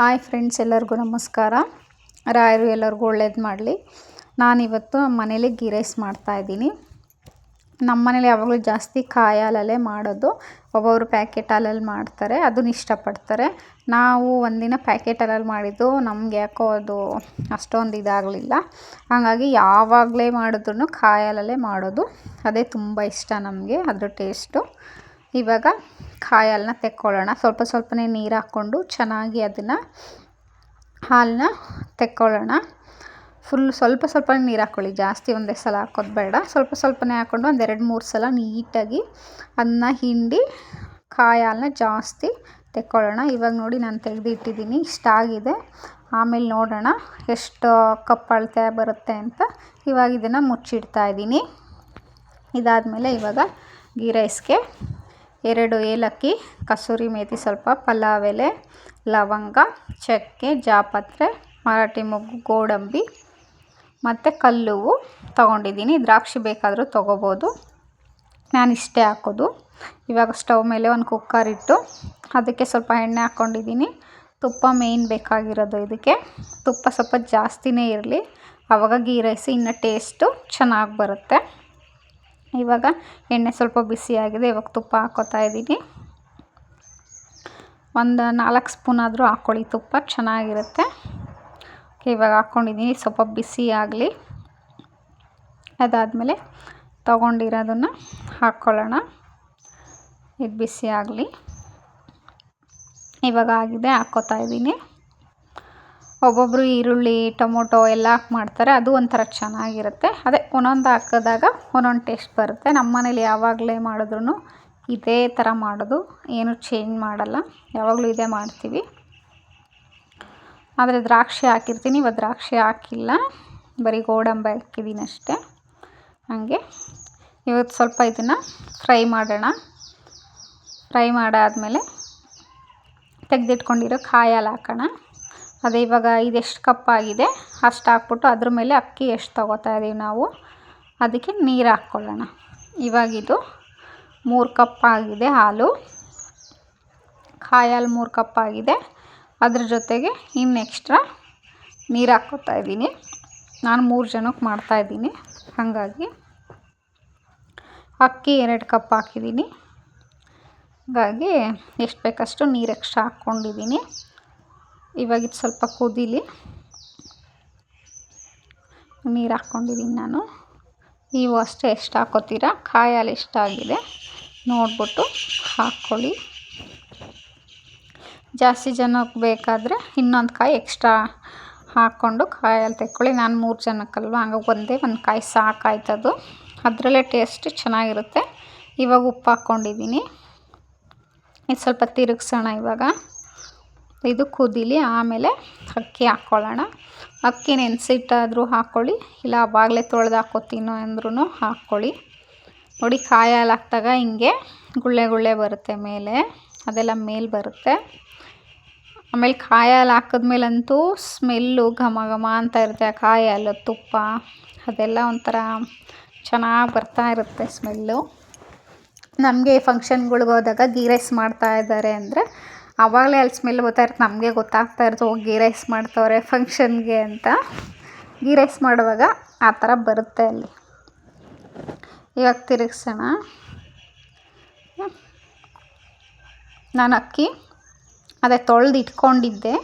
Hi friends, ಎಲ್ಲರಿಗೂ ನಮಸ್ಕಾರ. ರಾಯರು ಎಲ್ಲರಿಗೂ ಒಳ್ಳೇದು ಮಾಡಲಿ. ನಾನಿವತ್ತು ಮನೇಲಿ ಗೀ ರೈಸ್ ಮಾಡ್ತಾಯಿದ್ದೀನಿ ನಮ್ಮ ಮನೇಲಿ ಯಾವಾಗಲೂ ಜಾಸ್ತಿ ಕಾಯಿ ಹಾಲಲ್ಲೇ ಮಾಡೋದು. ಒಬ್ಬೊಬ್ಬರು ಪ್ಯಾಕೆಟ್ ಹಾಲಲ್ಲಿ ಮಾಡ್ತಾರೆ, ಅದನ್ನ ಇಷ್ಟಪಡ್ತಾರೆ. ನಾವು ಒಂದಿನ ಪ್ಯಾಕೆಟ್ ಹಾಲಲ್ಲಿ ಮಾಡಿದ್ದು, ನಮ್ಗೆ ಯಾಕೋ ಅದು ಅಷ್ಟೊಂದು ಇದಾಗಲಿಲ್ಲ. ಹಾಗಾಗಿ ಯಾವಾಗಲೇ ಮಾಡಿದ್ರು ಕಾಯಿ ಹಾಲಲ್ಲೇ ಮಾಡೋದು. ಅದೇ ತುಂಬ ಇಷ್ಟ ನಮಗೆ, ಅದ್ರ ಟೇಸ್ಟು. ಇವಾಗ ಕಾಯಿ ಹಾಲನ್ನ ತೆಕ್ಕೊಳ್ಳೋಣ. ಸ್ವಲ್ಪ ಸ್ವಲ್ಪನೇ ನೀರು ಹಾಕ್ಕೊಂಡು ಚೆನ್ನಾಗಿ ಅದನ್ನು ಹಾಲನ್ನ ತೆಕ್ಕೊಳ್ಳೋಣ. ಫುಲ್ ಸ್ವಲ್ಪ ಸ್ವಲ್ಪ ನೀರು ಹಾಕ್ಕೊಳ್ಳಿ. ಜಾಸ್ತಿ ಒಂದೇ ಸಲ ಹಾಕೋದು ಬೇಡ. ಸ್ವಲ್ಪ ಸ್ವಲ್ಪನೇ ಹಾಕ್ಕೊಂಡು ಒಂದೆರಡು ಮೂರು ಸಲ ನೀಟಾಗಿ ಅದನ್ನ ಹಿಂಡಿ ಕಾಯಿ ಹಾಲನ್ನ ಜಾಸ್ತಿ ತೆಕ್ಕೊಳ್ಳೋಣ. ಇವಾಗ ನೋಡಿ ನಾನು ತೆಗೆದಿಟ್ಟಿದ್ದೀನಿ ಇಷ್ಟ ಆಗಿದೆ. ಆಮೇಲೆ ನೋಡೋಣ ಎಷ್ಟು ಕಪ್ ಅಳತೆ ಬರುತ್ತೆ ಅಂತ. ಇವಾಗ ಇದನ್ನು ಮುಚ್ಚಿಡ್ತಾ ಇದ್ದೀನಿ ಇದಾದಮೇಲೆ ಇವಾಗ ಗೀ ರೈಸ್ಗೆ ಎರಡು ಏಲಕ್ಕಿ, ಕಸೂರಿ ಮೇಥಿ ಸ್ವಲ್ಪ, ಪಲಾವ್ ಎಲೆ, ಲವಂಗ, ಚಕ್ಕೆ, ಜಾಪತ್ರೆ, ಮರಾಠಿ ಮೊಗ್ಗು, ಗೋಡಂಬಿ ಮತ್ತು ಕಲ್ಲುವು ತೊಗೊಂಡಿದ್ದೀನಿ. ದ್ರಾಕ್ಷಿ ಬೇಕಾದರೂ ತೊಗೋಬೋದು. ನಾನು ಇಷ್ಟೇ ಹಾಕೋದು. ಇವಾಗ ಸ್ಟವ್ ಮೇಲೆ ಒಂದು ಕುಕ್ಕರ್ ಇಟ್ಟು ಅದಕ್ಕೆ ಸ್ವಲ್ಪ ಎಣ್ಣೆ ಹಾಕ್ಕೊಂಡಿದ್ದೀನಿ ತುಪ್ಪ ಮೇಯ್ನ್ ಬೇಕಾಗಿರೋದು ಇದಕ್ಕೆ. ತುಪ್ಪ ಸ್ವಲ್ಪ ಜಾಸ್ತಿನೇ ಇರಲಿ. ಆವಾಗ ಗೀ ರೈಸ್ ಇನ್ನೂ ಟೇಸ್ಟು ಚೆನ್ನಾಗಿ ಬರುತ್ತೆ. ಇವಾಗ ಎಣ್ಣೆ ಸ್ವಲ್ಪ ಬಿಸಿಯಾಗಿದೆ ಇವಾಗ ತುಪ್ಪ ಹಾಕ್ಕೋತಾ ಇದ್ದೀನಿ. ಒಂದು ನಾಲ್ಕು ಸ್ಪೂನ್ ಆದರೂ ಹಾಕ್ಕೊಳ್ಳಿ ತುಪ್ಪ ಚೆನ್ನಾಗಿರುತ್ತೆ. ಇವಾಗ ಹಾಕ್ಕೊಂಡಿದ್ದೀನಿ ಸ್ವಲ್ಪ ಬಿಸಿ ಆಗಲಿ. ಅದಾದಮೇಲೆ ತೊಗೊಂಡಿರೋದನ್ನು ಹಾಕ್ಕೊಳ್ಳೋಣ ಇದು ಬಿಸಿ ಆಗಲಿ. ಇವಾಗ ಆಗಿದೆ ಹಾಕ್ಕೋತಾ ಇದ್ದೀನಿ. ಒಬ್ಬೊಬ್ಬರು ಈರುಳ್ಳಿ, ಟೊಮೊಟೊ ಎಲ್ಲ ಹಾಕಿ ಮಾಡ್ತಾರೆ. ಅದು ಒಂಥರ ಚೆನ್ನಾಗಿರುತ್ತೆ. ಅದೇ ಒಂದೊಂದು ಹಾಕಿದಾಗ ಒಂದೊಂದು ಟೇಸ್ಟ್ ಬರುತ್ತೆ. ನಮ್ಮ ಮನೇಲಿ ಯಾವಾಗಲೇ ಮಾಡಿದ್ರು ಇದೇ ಥರ ಮಾಡೋದು. ಏನು ಚೇಂಜ್ ಮಾಡಲ್ಲ. ಯಾವಾಗಲೂ ಇದೇ ಮಾಡ್ತೀವಿ. ಆದರೆ ದ್ರಾಕ್ಷಿ ಹಾಕಿರ್ತೀನಿ. ಇವತ್ತು ದ್ರಾಕ್ಷಿ ಹಾಕಿಲ್ಲ. ಬರೀ ಗೋಡಂಬಿ ಹಾಕಿದ್ದೀನಿ ಅಷ್ಟೇ. ಹಾಗೆ. ಇವತ್ತು ಸ್ವಲ್ಪ ಇದನ್ನು ಫ್ರೈ ಮಾಡೋಣ. ಫ್ರೈ ಮಾಡಾದಮೇಲೆ ತೆಗೆದಿಟ್ಕೊಂಡಿರೋ ಕಾಯಲ್ಲಿ ಹಾಕೋಣ. ಅದೇ ಇವಾಗ ಇದೆಷ್ಟು ಕಪ್ ಆಗಿದೆ, ಅಷ್ಟು ಹಾಕ್ಬಿಟ್ಟು ಅದ್ರ ಮೇಲೆ ಅಕ್ಕಿ ಎಷ್ಟು ತೊಗೋತಾ ಇದ್ದೀವಿ ನಾವು. ಅದಕ್ಕೆ ನೀರು ಹಾಕ್ಕೊಳ್ಳೋಣ. ಇವಾಗಿದು ಮೂರು ಕಪ್ ಆಗಿದೆ ಹಾಲು. ಕಾಯಿ ಹಾಲು ಮೂರು ಕಪ್ ಆಗಿದೆ. ಅದ್ರ ಜೊತೆಗೆ ಇನ್ನು ಎಕ್ಸ್ಟ್ರಾ ನೀರು ಹಾಕ್ಕೋತಾ ಇದ್ದೀನಿ. ನಾನು ಮೂರು ಜನಕ್ಕೆ ಮಾಡ್ತಾಯಿದ್ದೀನಿ ಹಾಗಾಗಿ ಅಕ್ಕಿ ಎರಡು ಕಪ್ ಹಾಕಿದ್ದೀನಿ. ಹಾಗಾಗಿ ಎಷ್ಟು ಬೇಕಷ್ಟು ನೀರು ಎಕ್ಸ್ಟ್ರಾ ಹಾಕ್ಕೊಂಡಿದ್ದೀನಿ. ಇವಾಗ ಸ್ವಲ್ಪ ಕುದೀಲಿ. ನೀರು ಹಾಕ್ಕೊಂಡಿದ್ದೀನಿ ನಾನು. ನೀವು ಅಷ್ಟೇ ಎಷ್ಟು ಹಾಕೋತೀರಾ? ಕಾಯಿ ಹಾಲು ಎಷ್ಟಾಗಿದೆ? ನೋಡಿಬಿಟ್ಟು ಹಾಕ್ಕೊಳ್ಳಿ ಜಾಸ್ತಿ ಜನಕ್ಕೆ ಬೇಕಾದರೆ ಇನ್ನೊಂದು ಕಾಯಿ ಎಕ್ಸ್ಟ್ರಾ ಹಾಕ್ಕೊಂಡು ಕಾಯಲ್ಲಿ ತೆಕ್ಕೊಳ್ಳಿ. ನಾನು ಮೂರು ಜನಕ್ಕಲ್ವ? ಹಂಗಾಗಿ ಒಂದೇ ಒಂದು ಕಾಯಿ ಸಾಕಾಯ್ತದು. ಅದರಲ್ಲೇ ಟೇಸ್ಟ್ ಚೆನ್ನಾಗಿರುತ್ತೆ. ಇವಾಗ ಉಪ್ಪು ಹಾಕ್ಕೊಂಡಿದ್ದೀನಿ ಇದು ಸ್ವಲ್ಪ ತಿರುಗ್ಸೋಣ ಇವಾಗ. ಇದು ಕುದೀಲಿ, ಆಮೇಲೆ ಅಕ್ಕಿ ಹಾಕ್ಕೊಳ್ಳೋಣ. ಅಕ್ಕಿ ನೆನೆಸಿಟ್ಟಾದರೂ ಹಾಕ್ಕೊಳ್ಳಿ, ಇಲ್ಲ ಅವಾಗಲೇ ತೊಳೆದು ಹಾಕ್ಕೋತೀನೋ ಅಂದ್ರೂ ಹಾಕ್ಕೊಳ್ಳಿ. ನೋಡಿ, ಕಾಯಿ ಹಾಲು ಹಾಕಿದಾಗ ಹಿಂಗೆ ಗುಳ್ಳೆ ಗುಳ್ಳೆ ಬರುತ್ತೆ ಮೇಲೆ, ಅದೆಲ್ಲ ಮೇಲೆ ಬರುತ್ತೆ. ಆಮೇಲೆ ಕಾಯಿ ಹಾಲು ಹಾಕಿದ್ಮೇಲಂತೂ ಸ್ಮೆಲ್ಲು ಘಮ ಘಮ ಅಂತ ಇರುತ್ತೆ, ಆ ಕಾಯಿ ಹಾಲು, ತುಪ್ಪ, ಅದೆಲ್ಲ ಒಂಥರ ಚೆನ್ನಾಗಿ ಬರ್ತಾ ಇರುತ್ತೆ ಸ್ಮೆಲ್ಲು. ನಮಗೆ ಫಂಕ್ಷನ್ಗಳ್ಗೆ ಹೋದಾಗ ಗೀ ರೈಸ್ ಮಾಡ್ತಾ ಇದ್ದಾರೆ ಅಂದರೆ ಆವಾಗಲೇ ಅಲ್ಲಿ ಸ್ಮೆಲ್ ಬರ್ತಾ ಇರುತ್ತೆ. ನಮಗೆ ಗೊತ್ತಾಗ್ತಾ ಇರುತ್ತೆ, ಓ, ಗೀ ರೈಸ್ ಮಾಡ್ತವ್ರೆ ಫಂಕ್ಷನ್ಗೆ ಅಂತ. ಗೀ ರೈಸ್ ಮಾಡುವಾಗ ಆ ಥರ ಬರುತ್ತೆ ಅಲ್ಲಿ. ಇವಾಗ ತಿರುಗಿಸೋಣ. ನಾನು ಅಕ್ಕಿ, ಅದೇ ತೊಳೆದು ಇಟ್ಕೊಂಡಿದ್ದೆ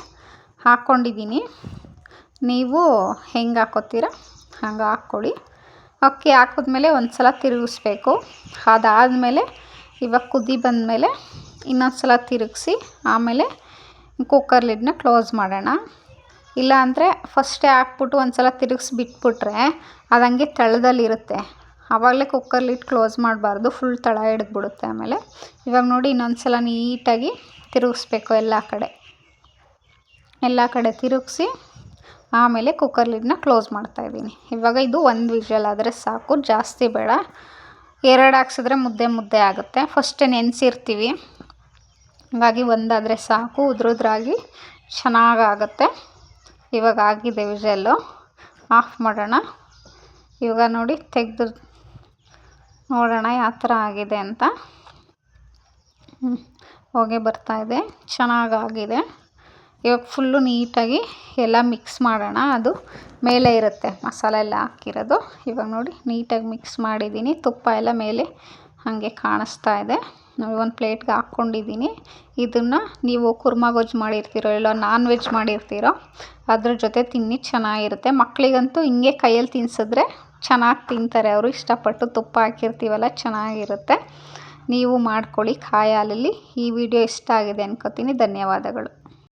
ಹಾಕ್ಕೊಂಡಿದ್ದೀನಿ ನೀವು ಹೆಂಗೆ ಹಾಕೋತೀರ? ಹಂಗೆ ಹಾಕ್ಕೊಳ್ಳಿ. ಅಕ್ಕಿ ಹಾಕಿದ್ಮೇಲೆ ಒಂದು ಸಲ ತಿರುಗಿಸ್ಬೇಕು. ಅದಾದಮೇಲೆ ಇವಾಗ ಕುದಿ ಬಂದಮೇಲೆ ಇನ್ನೊಂದು ಸಲ ತಿರುಗಿಸಿ ಆಮೇಲೆ ಕುಕ್ಕರ್ ಲಿಡ್ನ ಕ್ಲೋಸ್ ಮಾಡೋಣ. ಇಲ್ಲಾಂದರೆ ಫಸ್ಟೇ ಹಾಕ್ಬಿಟ್ಟು ಒಂದು ಸಲ ತಿರುಗಿಸಿ ಬಿಟ್ಬಿಟ್ರೆ ಅದಂಗೆ ತಳದಲ್ಲಿರುತ್ತೆ ಆವಾಗಲೇ ಕುಕ್ಕರ್ ಲಿಡ್ ಕ್ಲೋಸ್ ಮಾಡಬಾರ್ದು ಫುಲ್ ತಳ ಹಿಡಿದ್ಬಿಡುತ್ತೆ ಆಮೇಲೆ. ಇವಾಗ ನೋಡಿ ಇನ್ನೊಂದು ಸಲ ನೀಟಾಗಿ ತಿರುಗಿಸ್ಬೇಕು ಎಲ್ಲ ಕಡೆ. ಎಲ್ಲ ಕಡೆ ತಿರುಗಿಸಿ ಆಮೇಲೆ ಕುಕ್ಕರ್ ಲಿಡ್ನ ಕ್ಲೋಸ್ ಮಾಡ್ತಾಯಿದ್ದೀನಿ ಇವಾಗ ಇದು ಒಂದು ವಿಷಲ್ ಆದರೆ ಸಾಕು, ಜಾಸ್ತಿ ಬೇಡ. ಎರಡು ಹಾಕ್ಸಿದ್ರೆ ಮುದ್ದೆ ಮುದ್ದೆ ಆಗುತ್ತೆ. ಫಸ್ಟೇ ನೆನೆಸಿರ್ತೀವಿ. ಹಾಗಾಗಿ ಒಂದಾದರೆ ಸಾಕು, ಉದ್ರುದ್ರಾಗಿ ಚೆನ್ನಾಗಾಗತ್ತೆ. ಇವಾಗ ಆಗಿದೆ ವಿಷಲ್ಲು. ಆಫ್ ಮಾಡೋಣ. ಇವಾಗ ನೋಡಿ ತೆಗೆದು ನೋಡೋಣ ಯಾವ ಥರ ಆಗಿದೆ ಅಂತ. ಹೊಗೆ ಬರ್ತಾಯಿದೆ ಚೆನ್ನಾಗಾಗಿದೆ. ಇವಾಗ ಫುಲ್ಲು ನೀಟಾಗಿ ಎಲ್ಲ ಮಿಕ್ಸ್ ಮಾಡೋಣ. ಅದು ಮೇಲೆ ಇರುತ್ತೆ ಮಸಾಲೆ ಎಲ್ಲ ಹಾಕಿರೋದು. ಇವಾಗ ನೋಡಿ ನೀಟಾಗಿ ಮಿಕ್ಸ್ ಮಾಡಿದ್ದೀನಿ. ತುಪ್ಪ ಎಲ್ಲ ಮೇಲೆ ಹಾಗೆ ಕಾಣಿಸ್ತಾ ಇದೆ. ಒಂದು ಪ್ಲೇಟ್ಗೆ ಹಾಕ್ಕೊಂಡಿದ್ದೀನಿ ಇದನ್ನು ನೀವು ಕುರ್ಮಾ ಗೊಜ್ಜು ಮಾಡಿರ್ತೀರೋ ಇಲ್ಲ ನಾನ್ ವೆಜ್ ಮಾಡಿರ್ತೀರೋ ಅದ್ರ ಜೊತೆ ತಿನ್ನಿ, ಚೆನ್ನಾಗಿರುತ್ತೆ. ಮಕ್ಕಳಿಗಂತೂ ಹಿಂಗೆ ಕೈಯಲ್ಲಿ ತಿನ್ಸಿದ್ರೆ ಚೆನ್ನಾಗಿ ತಿಂತಾರೆ. ಅವರು ಇಷ್ಟಪಟ್ಟು ತುಪ್ಪ ಹಾಕಿರ್ತೀವಲ್ಲ, ಚೆನ್ನಾಗಿರುತ್ತೆ. ನೀವು ಮಾಡ್ಕೊಳ್ಳಿ, ಕಾಯಿ ಹಾಲಲ್ಲಿ. ಈ ವಿಡಿಯೋ ಇಷ್ಟ ಆಗಿದೆ ಅನ್ಕೋತೀನಿ. ಧನ್ಯವಾದಗಳು.